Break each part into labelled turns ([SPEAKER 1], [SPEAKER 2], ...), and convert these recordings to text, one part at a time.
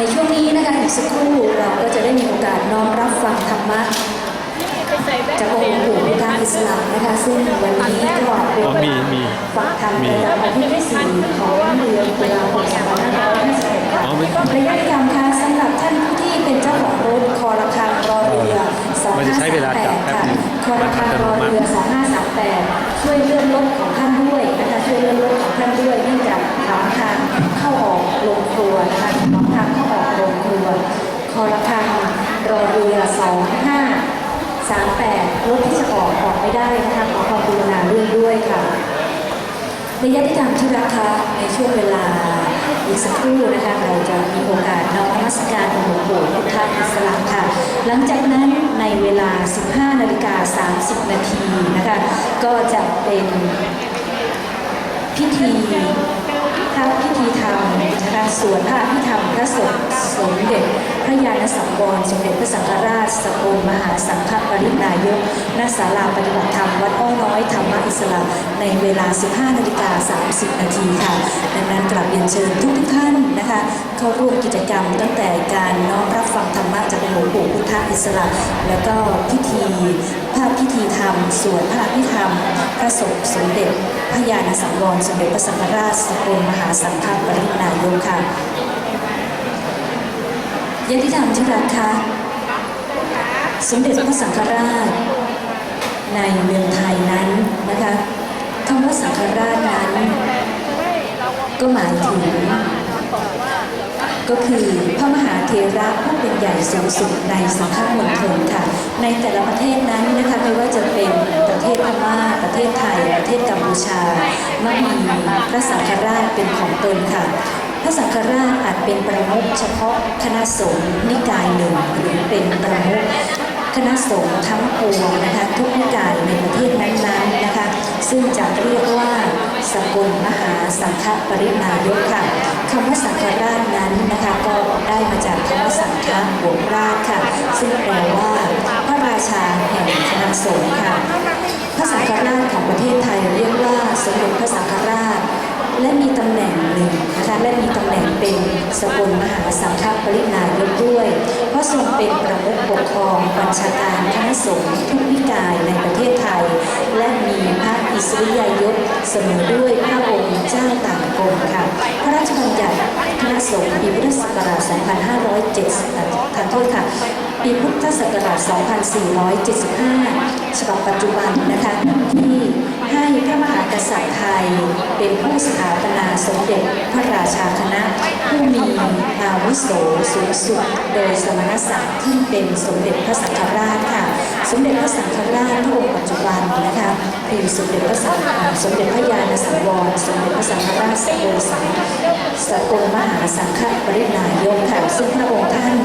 [SPEAKER 1] ในช่วงนี้นะคะอีกสักครู่เราก็จะได้มีโอกาสน้อมรับฟังธรรมะจากองค์หลวงปู่พุทธอิสลามนะคะซึ่งวันนี้ก็เป็น
[SPEAKER 2] อ๋อมีมี
[SPEAKER 1] ฟังธรรมประจำวันที่ที่สี่ของเดือนตุลาคม2551
[SPEAKER 2] อ๋อไม่
[SPEAKER 1] ระยะทางค่ะสำหรับท่านผู้ที่เป็นเจ้าของรถคอระคังรอเรือ
[SPEAKER 2] มันจะใช้เวลาจับ
[SPEAKER 1] 2538
[SPEAKER 2] แป๊บ
[SPEAKER 1] ค่ะ
[SPEAKER 2] นึง
[SPEAKER 1] คอระคังรอเรือ2538ช่วยเลื่อนรถของท่านด้วยนะคะช่วยเลื่อนรถของท่านด้วยเนื่องจากถามทางเข้าออกโรงครัวนะคะถามทางเข้าออก โรงครัวคอระคังรอเรือ2538 รถที่จะออกออกไม่ได้นะคะขอความกรุณาเลื่อนด้วยค่ะระยะที่ทาที่รักคะในช่วงเวลาอีกสักครู่นะคะเราจะมีโอกาสน้อมนมัสการของหลวงปู่พุทธอิสลามค่ะ หลังจากนั้นในเวลา 15นาฬิกา30 นาทีนะคะก็จะเป็นพิธีพระพิธีธร การสวดพระพิธรรมพระสงฆ์สมเด็จ ระยาณสังวรสมเด็จพระสังฆราชสกลมหาสังฆปรินายกณศาลาปฏิบัติธรรมวัดอ้อน้อยธรรมอิสลามในเวลา 15นาฬิกา30 นาทีค่ะ ดังนั้นกลับเรียนเชิญทุกท่านนะคะ เข้าร่วมกิจกรรมตั้งแต่การน้อมรับฟังธรรมะจากหลวงปู่พุทธอิสระ แล้วก็พิธีพระพิธีธรรมสวดพระพิธรรม พระสงฆ์สมเด็จพระยาณสังวรสมเด็จพระสังฆราชสกลมหาสังฆปรินายกค่ะ ญาติธรรมที่รักคะสมเด็จพระสังฆราช ในเมืองไทยนั้นนะคะคำว่าสังฆราชนั้น ก็หมายถึง ก็คือพระมหาเทระผู้เป็นใหญ่สูงสุดในสังฆมณฑลค่ะ ในแต่ละประเทศนั้นนะคะไม่ว่าจะเป็นประเทศพม่าประเทศไทย ประเทศกัมพูชามักมีพระสังฆราชเป็นของตนค่ะ พระสังฆราชอาจเป็นประมุขเฉพาะคณะสงฆ์นิกายหนึ่งหรือเป็นประมุขคณะสงฆ์ทั้งปวงนะคะทุกนิกายในประเทศนั้นๆนะคะ ซึ่งจะเรียกว่าสกลมหาสังฆปรินายกค่ะคำว่าสังฆราชนั้นนะคะก็ได้มาจากคำว่าสังฆบวกราชค่ะ ซึ่งแปลว่าพระราชาแห่งคณะสงฆ์ค่ะพระสังฆราชของประเทศไทยเรียกว่าสมเด็จพระสังฆราช และมีตำแหน่งหนึ่งนะคะและมีตำแหน่งเป็นสกลมหาสังฆปรินายกด้วย เพราะทรงเป็นประมุขปกครองบัญชาการคณะสงฆ์ทุกนิกายในประเทศไทย และมีพระอิสริยยศเสมอด้วยพระองค์เจ้าต่างกรมค่ะ พระราชบัญญัติคณะสงฆ์ปีพุทธศักราช 2570ทันโทษค่ะ ปีพุทธศักราช 2475 ฉบับปัจจุบันนะคะที่ ให้พระมหากษัตริย์ไทย เป็นผู้สถาปนาสมเด็จพระราชาคณะ ผู้มีอาวุโสสูงสุด โดยสมณศักดิ์ที่เป็นสมเด็จพระสังฆราชค่ะ สมเด็จพระสังฆราชพระองค์ปัจจุบันนะคะคือสมเด็จพระสังฆสมเด็จพระญาณสังวรสมเด็จพระสังฆราชสกลสังสกลมหาสังฆปรินายกค่ะซึ่งพระองค์ท่าน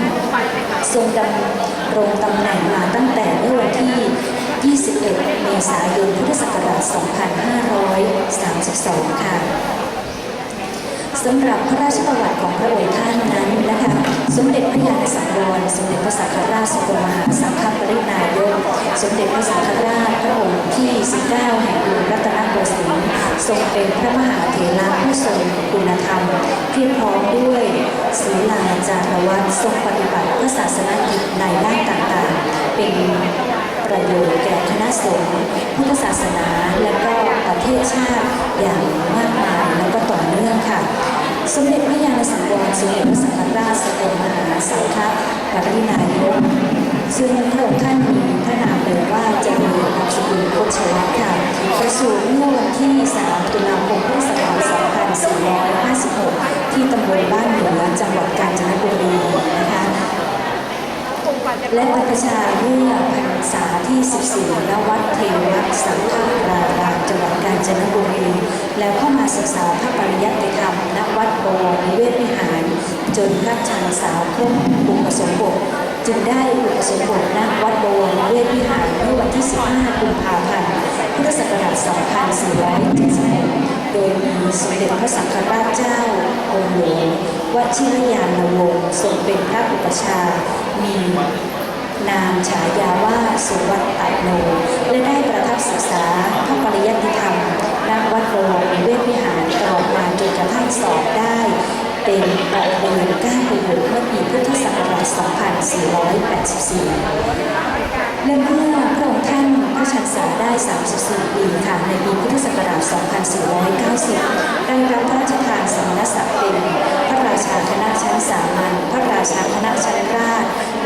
[SPEAKER 1] ทรงดำรงตำแหน่งมาตั้งแต่เมื่อวันที่ 21 เมษายน พุทธศักราช 2532 ค่ะสำหรับพระราชประวัติของพระองค์ท่านนั้นนะคะ สมเด็จพระญาณสังวร สมเด็จพระสังฆราชสกลมหาสังฆปรินายก สมเด็จพระสังฆราชพระองค์ที่ 19 แห่งกรุงรัตนโกสินทร์ทรงเป็นพระมหาเถระผู้ทรงคุณธรรมเพียบพร้อมด้วยศีลาจารวัตรทรงปฏิบัติพระศาสนกิจในด้านต่างๆ เป็น ประโยชน์แก่คณะสงฆ์พุทธศาสนาและก็ประเทศชาติอย่างมากมายแล้วก็ต่อเนื่องค่ะ สมเด็จพระยาณสังวรสมเด็จพระสังฆราชสกลมหาสังฆปรินายกซึ่งพระองค์ท่านมีพระนามเดิมว่าเจริญนามสกุลโคชวัฒน์ค่ะประสูติเมื่อวันที่ 3 ตุลาคมพุทธศักราช2456 ที่ตำบลบ้านเหนือจังหวัดกาญจนบุรีนะคะ และบรรพชาเมื่อพรรษาที่ 14ณวัดเทวสังฆรารามจังหวัดกาญจนบุรี แล้วเข้ามาศึกษาพระปริยัติธรรมณวัดบวรนิเวศวิหาร จนพระชันสาวครบอุปสมบทจึงได้อุปสมบทณวัดบวรนิเวศวิหารเมื่อวันที่ 15 กุมภาพันธ์ พุทธศักราช 2476 โดยมีสมเด็จพระสังฆราชเจ้าองค์หลวงวชิรยานวงศ์ทรงเป็นพระอุปชามี นามฉายาว่าสุวัตตโน และได้ประทับศึกษาพระปริยัติธรรมณวัดโบวรนิเวศวิหารตลอดมาจนกระทั่งสอบได้ เป็นประเรียนก้านประโยชน์เมื่อปี2484 และเมื่อพระองค์ท่านพระชันษาได้ 34 ปีค่ะในปีพุทธศักราช 2490 ได้รับพระราชทานสมณศักดิ์เป็นพระราชาคณะชั้นสามัญพระราชาคณะชั้น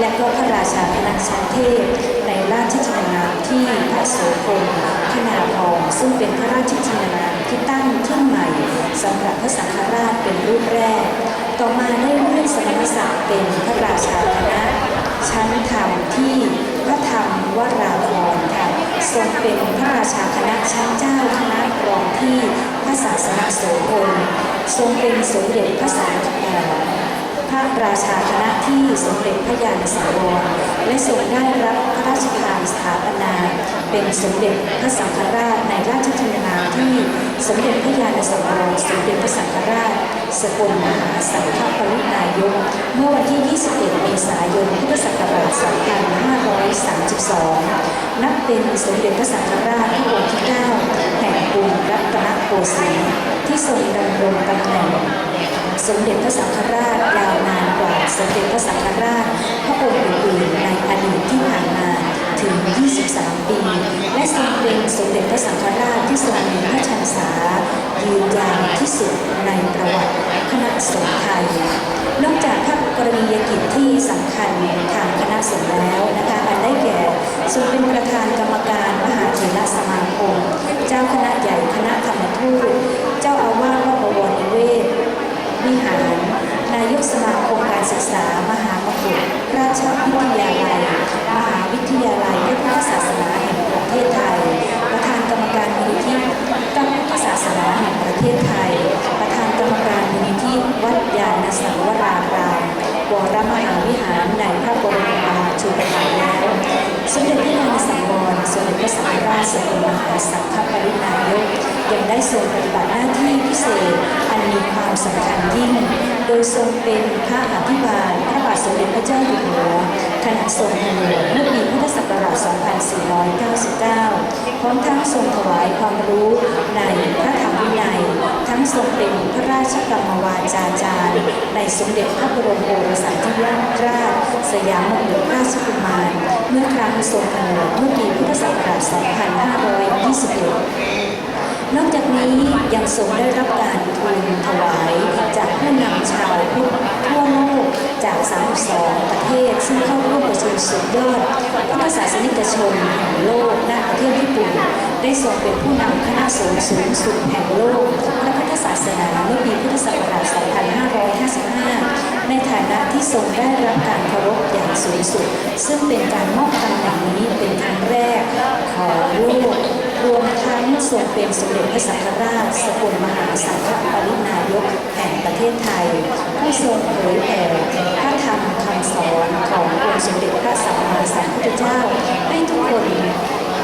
[SPEAKER 1] และก็พระราชาคณะชั้นเทพ ในราชทินนามที่พระโสพลคณาพรซึ่งเป็นพระราชทินนามที่ตั้งขึ้นใหม่สำหรับพระสังฆราชเป็นรูปแรก ต่อมาได้เลื่อนสมณศักดิ์เป็นพระราชาคณะชั้นธรรมที่พระธรรมวราพรค่ะทรงเป็นพระราชาคณะชั้นเจ้าคณะรองที่พระศาสนาโสพลทรงเป็นสมเด็จพระสังฆราช พระราชาคณะที่สมเด็จพระยาณสังวรและทรงได้รับพระราชทานสถาปนา เป็นสมเด็จพระสังฆราชในราชทินานามที่สมเด็จพระยาณสังวรสมเด็จพระสังฆราช สกลมหาสังฆปรินายก เมื่อวันที่ 21 เมษายน พุทธศักราช 2532 นับเป็นสมเด็จพระสังฆราชพระองค์ที่ 9 แห่งกรุงรัตนโกสินทร์ที่ทรงดำรงตำแหน่ง สมเด็จพระสังฆราชยาวนานกว่าสมเด็จพระสังฆราชพระองค์อื่นๆในอดีตที่ผ่านมาถึง 23 ปี และทรงเป็นสมเด็จพระสังฆราชที่ทรงมีพระชันษายืนยาวที่สุดในประวัติคณะสงฆ์ไทย นอกจากพระกรณียกิจที่สำคัญทางคณะสงฆ์แล้วนะคะอันได้แก่ทรงเป็นประธานกรรมการมหาเถรสมาคม เจ้าคณะใหญ่คณะธรรมทูต เจ้าอาวาสวัดบวรนิเวศ วิหาร นายกสมาคมการศึกษา มหามกุฏราชวิทยาลัย มหาวิทยาลัยพุทธศาสนาแห่งประเทศไทย ประธานกรรมการมูลนิธิพระพุทธศาสนาแห่งประเทศไทย ประธานกรรมการมูลนิธิวัดยาณสังวรารามวรมหาวิหารในพระบรมราชูปถัมภ์แล้วสมเด็จพระยาณสังวรสมเด็จพระสังฆราชสกลมหาสังฆปรินายก ยังได้ทรงปฏิบัติหน้าที่พิเศษ อันมีความสำคัญยิ่ง โดยทรงเป็นพระอภิบาลพระบาทสมเด็จพระเจ้าอยู่หัวขณะทรงพระเนตรเมื่อปีพุทธศักราช 2499 พร้อมทั้งทรงถวายความรู้ในพระธรรมวินัย ทั้งทรงเป็นพระราชกรรมวาจาจารย์ ในสมเด็จพระบรมโอรสาธิราชสยามกุฎราชกุมาร เมื่อครั้งทรงพระเนตรเมื่อปีพุทธศักราช 2521 นอกจากนี้ยังทรงได้รับการทูลถวายจากผู้นำชาวพุทธทั่วโลกจาก 32 ประเทศ ซึ่งเข้าร่วมประชุมสุดยอดพุทธศาสนิกชนแห่งโลกณประเทศญี่ปุ่น ได้ทรงเป็นผู้นำคณะสงฆ์สูงสุดแห่งโลกพระพุทธศาสนาเมื่อปีพุทธศักราช 2555 ในฐานะที่ทรงได้รับการเคารพอย่างสูงสุด ซึ่งเป็นการมอบตำแหน่งนี้เป็นครั้งแรกของโลก รวมทั้งทรงเป็นสมเด็จพระสังฆราชสกลมหาสังฆปรินายกแห่งประเทศไทยผู้ทรงเผยแผ่พระธรรมคำสอนขององค์สมเด็จพระสัมมาสัมพุทธเจ้าให้ทุกคน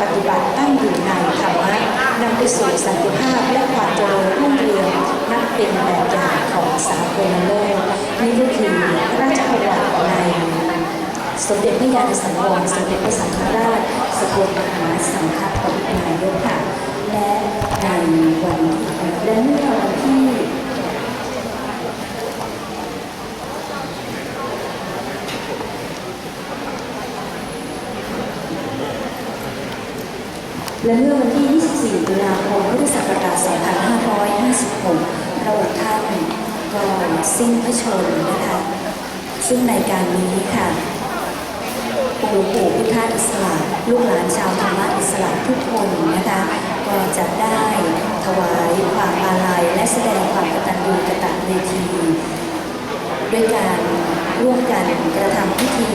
[SPEAKER 1] ปฏิบัติตั้งอยู่ในธรรมะนำไปสู่สันติภาพและความเจริญรุ่งเรืองนับเป็นแบบอย่างของสากลโลกนี่ก็คือพระราชประวัติใน สมเด็จพระยาณสังวรสมเด็จพระสังฆราชสกลมหาสังฆปรินายกค่ะ และในวันและเมื่อวันที่และเมื่อวันที่ 24 ตุลาคม พุทธศักราช 2556 พระองค์ท่านก็สิ้นพระชนม์นะคะ ซึ่งในการนี้ค่ะ หลวงปู่พุทธอิสระ ลูกหลานชาวธรรมะอิสระทุกคนนะคะก็จะได้ถวายความอาลัยและแสดงความกตัญญูกตเวทีด้วยการร่วมกันกระทำพิธี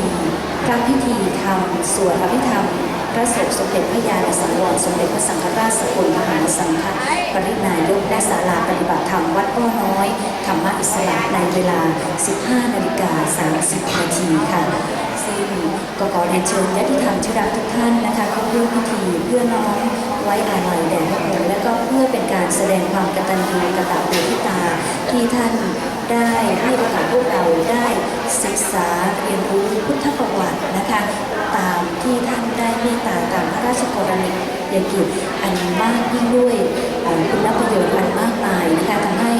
[SPEAKER 1] พระพิธีธรรมสวดอภิธรรมพระศพสมเด็จพระยาณสังวรสมเด็จพระสังฆราชสกลมหาสังฆปรินายกและศาลาปฏิบัติธรรมวัดอ้อน้อย ธรรมะอิสระในเวลา 15 นาฬิกา 30 นาทีค่ะซึ่ง ก็ขอเรียนเชิญญาติธรรมที่รักทุกท่านนะคะเข้าร่วมพิธีเพื่อน้อมไว้อาลัยแด่พระองค์และก็เพื่อเป็นการแสดงความกตัญญูกตเวทิตา ที่ท่านได้ให้โอกาสพวกเราได้ศึกษาเรียนรู้พุทธประวัตินะคะตามที่ท่านได้เมตตาตามพระราชกรณียกิจอันมากยิ่งด้วยเอ่อคุณประโยชน์อันมากมายนะคะทำให้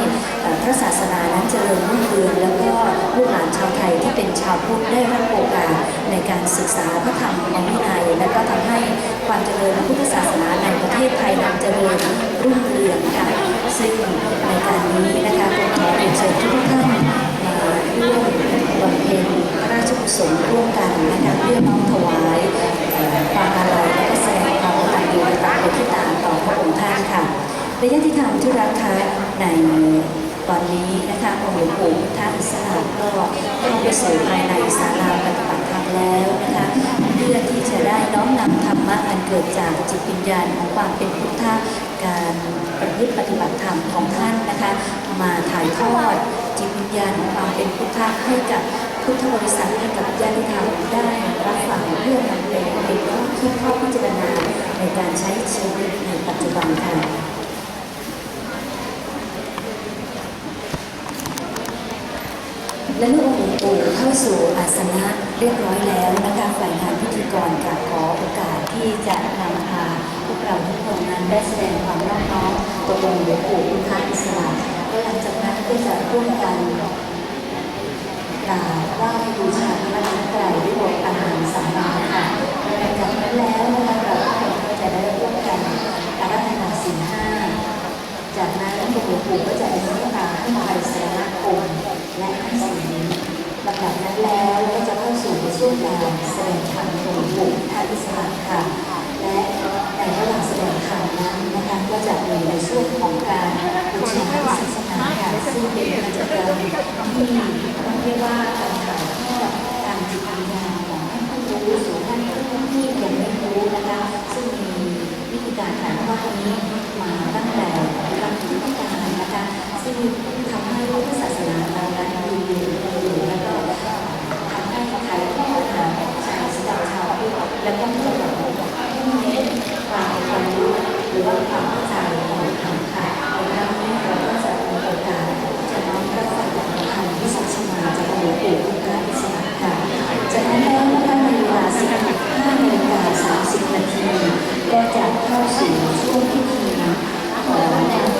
[SPEAKER 1] ระศาสนานั้นเจริญรุ่งเรืองแล้วก็ลูกหลานชาวไทยที่เป็นชาวพุทธได้รับโอกาสในการศึกษาพระธรรมวินัยและก็ทำให้ความเจริญพุทธศาสนาในประเทศไทยนั้นเจริญรุ่งเรืองค่ะซึ่งในการนี้นะคะผมขอเรียนเชิญทุกท่านมาร่วมบำเพ็ญพระราชกุศลร่วมกันนะคะเพื่อน้อมถวายความอาลัยและก็แสดงความกตัญญูกตเวทิตาต่อพระองค์ท่านค่ะและญาติธรรมที่รักคะใน ตอนนี้นะคะองค์หลวงปู่ท่านอิสระก็เข้าไปสู่ภายในศาลาปฏิบัติธรรมแล้วนะคะเพื่อที่จะได้น้อมนำธรรมะอันเกิดจากจิตวิญญาณของความเป็นพุทธะการประพฤติปฏิบัติธรรมของท่านนะคะมาถ่ายทอดจิตวิญญาณของความเป็นพุทธะให้กับพุทธบริษัทให้กับญาติธรรมได้รับฟังเพื่อนำไปเป็นข้อคิดข้อพิจารณาในการใช้ชีวิตในปัจจุบันค่ะ และเมื่อองค์หลวงปู่เข้าสู่อาสนะเรียบร้อยแล้วนะคะฝ่ายงานพิธีกรกราบขอโอกาสที่จะนำพาพวกเราทุกคนนั้นได้แสดงความรอบน้อมต่อองค์หลวงปู่พุทธอิสระและหลังจากนั้นก็จะร่วมกันกราบไหว้บูชาพระรัตนตรัยด้วยบทอาหารสัมมาค่ะหลังจากนั้นแล้วนะคะเราทุกคนก็จะได้ร่วมกันอาราธนาศีลห้า จากนั้นหลวงปู่ก็จะอนุโมทนาให้ไปสรณคมและให้สิ่งนี้ลำดับนั้นแล้วก็จะเข้าสู่ในช่วงการแสดงธรรมของหลวงปู่ท่านอิสระค่ะ และในระหว่างแสดงธรรมนั้นนะคะก็จะมีในช่วงของการบูชาพระศาสนาค่ะซึ่งเป็นกิจกรรมที่ต้องเรียกว่าการถ่ายทอดทางจิตวิญญาณของท่านผู้รู้สู่ท่านผู้ที่ยังไม่รู้นะคะ ซึ่งมีวิธีการถ่ายทอดนี้มาตั้งแต่ครั้งพุทธกาลนะคะ ซึ่งทำให้พุทธศาสนาเรานั้นมีอยู่อยู่แล้วก็ทำให้ถ่ายทอดหาชาวสาวชาวพุทธ แล้วก็ผู้หลังผู้เน้ความความรู้หรือว่าความเข้าใจของธรรมค่ะในครั้งนี้เราก็จะมีโอกาสจะน้อมรับฟังจากธรรมที่สัชมาจากหลวงปู่พุทธอิสระค่ะจากนั้นแล้วนะคะในเวลา15นาฬิกา30นาทีก็จะเข้าสู่ช่วงพิธีของ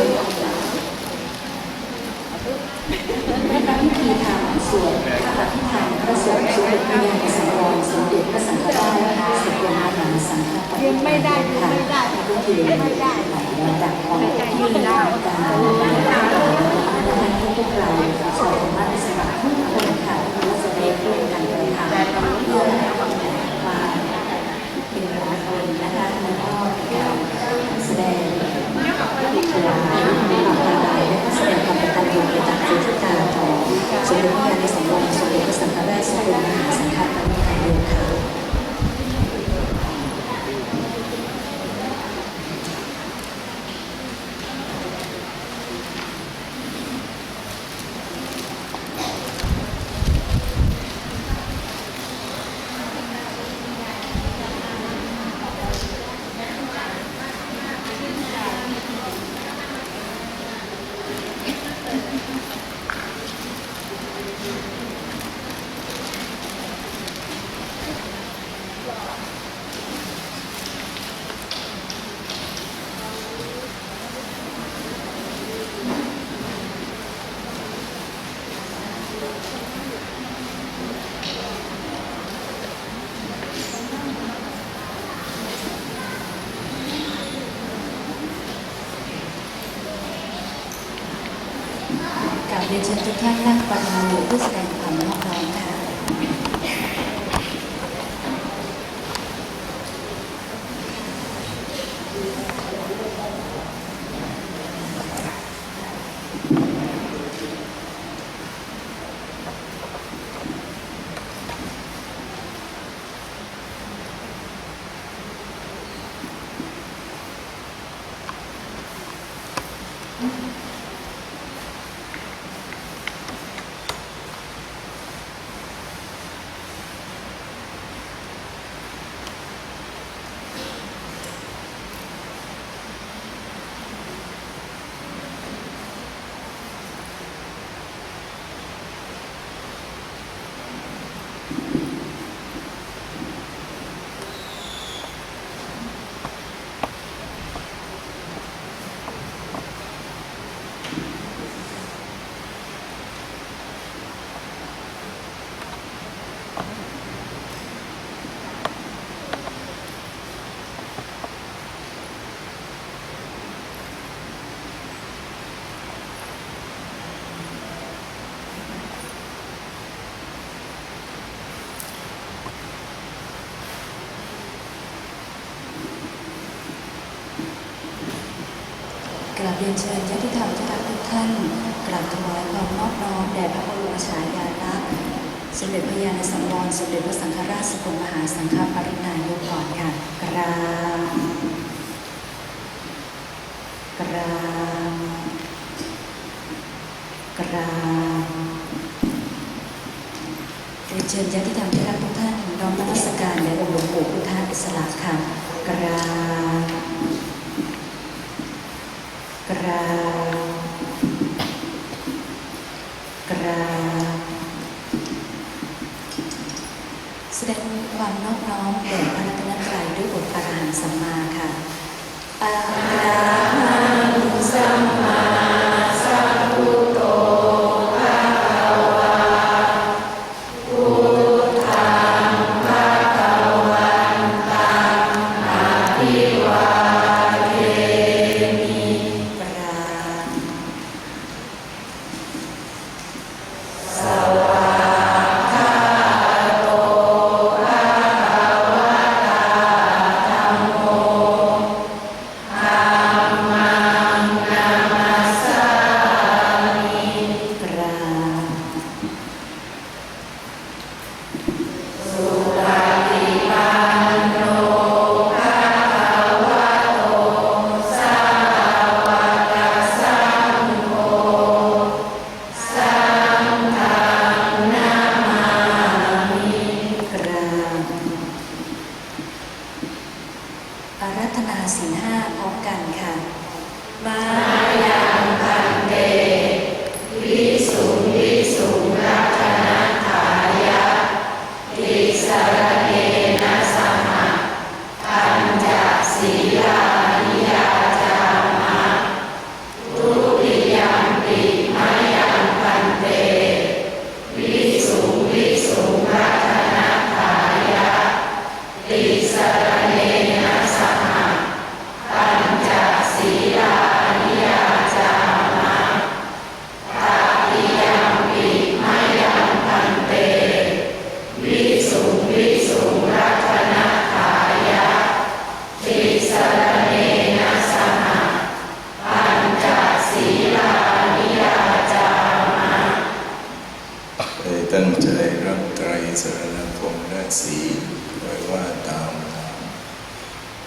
[SPEAKER 1] ในพระพิธีทำสวดพระอภิธรรมพระสงฆ์สมเด็จพระยาณสังวรสมเด็จพระสังฆราชสิบรมมหาสังฆปฏิไม่ได้ไม่ได้ก็คือไม่ได้ลำดับของที่การการให้พวกเราชาวธรรมะอิสระทุกคนค่ะที่จะได้ร่วมกันกระทำเพื่อมาเป็นมงคลนะคะแล้วก็เป็นการแสดง ถวายความอาลัยและก็แสดงความกตัญญูกตเวทิตาต่อสมเด็จพระยาณสังวรสมเด็จพระสังฆราชสกลมหาสังฆปรินายกค่ะ ก ราบเรียนเชิญทุกท่านนั่งปฏิบัติเพื่อแสดงความนอบน้อมค่ะ
[SPEAKER 3] ข
[SPEAKER 1] ราบ เรียนเชิญญาติธรรมที่รักทุกท่าน กราบถวายความนอบน้อมแด่พระบรมฉายาลักษณ์สมเด็จพระยาณสังวรสมเด็จพระสังฆราชสกลมหาสังฆปรินายกก่อนค่ะกราบกราบกราบเรียนเชิญญาติธรรมที่รักทุกท่านน้อมนมัสการแด่องค์หลวงปู่พุทธอิสระค่ะกราบ กราบกราบแสดงความนอบน้อมแด่พระรัตนตรัยด้วยบทอรหันสัมมาค่ะ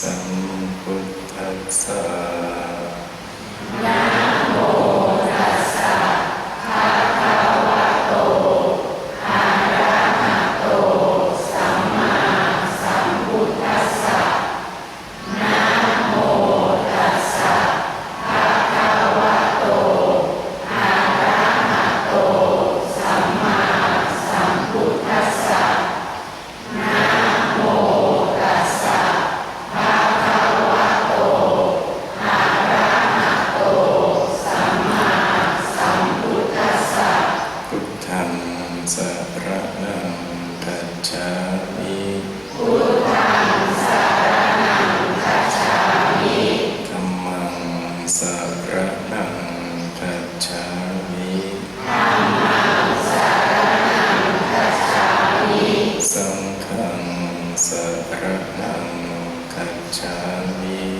[SPEAKER 3] สัมพุทธัสสะ จฉามิ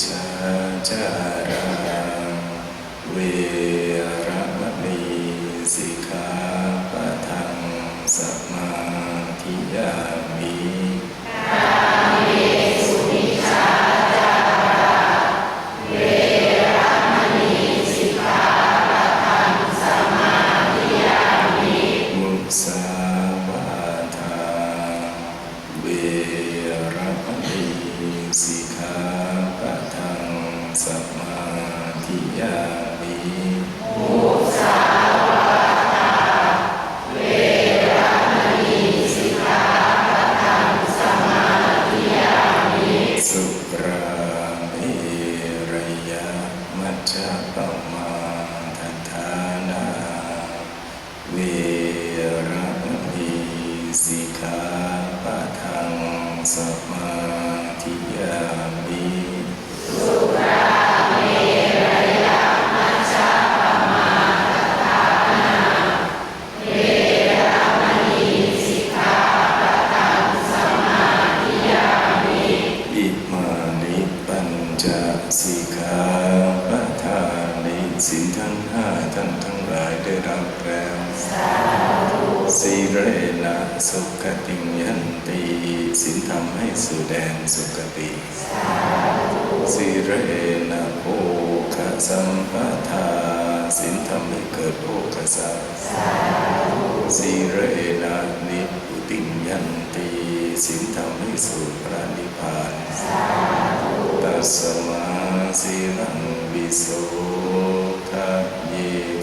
[SPEAKER 3] ชาจาราเวรมณีสิกขาปะทังสมาธิยา นะโภคสัมปทาสินทำให้เกิดโภคทรัพสีเรนะนิพุติยันติสินทำให้สู่พระนิพพานตัสมาสีรังวิโสทะเย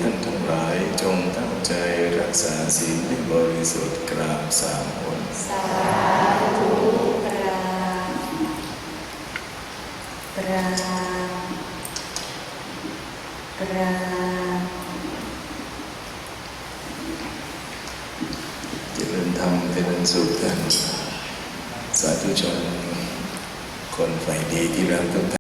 [SPEAKER 3] ท่านทั้งหลายจงตั้งใจรักษาศีลให้บริสุทธิ์กราบสามคน
[SPEAKER 1] สาธุกราบกราบกราบ
[SPEAKER 3] เจริญธรรมเจริญสุข ท่า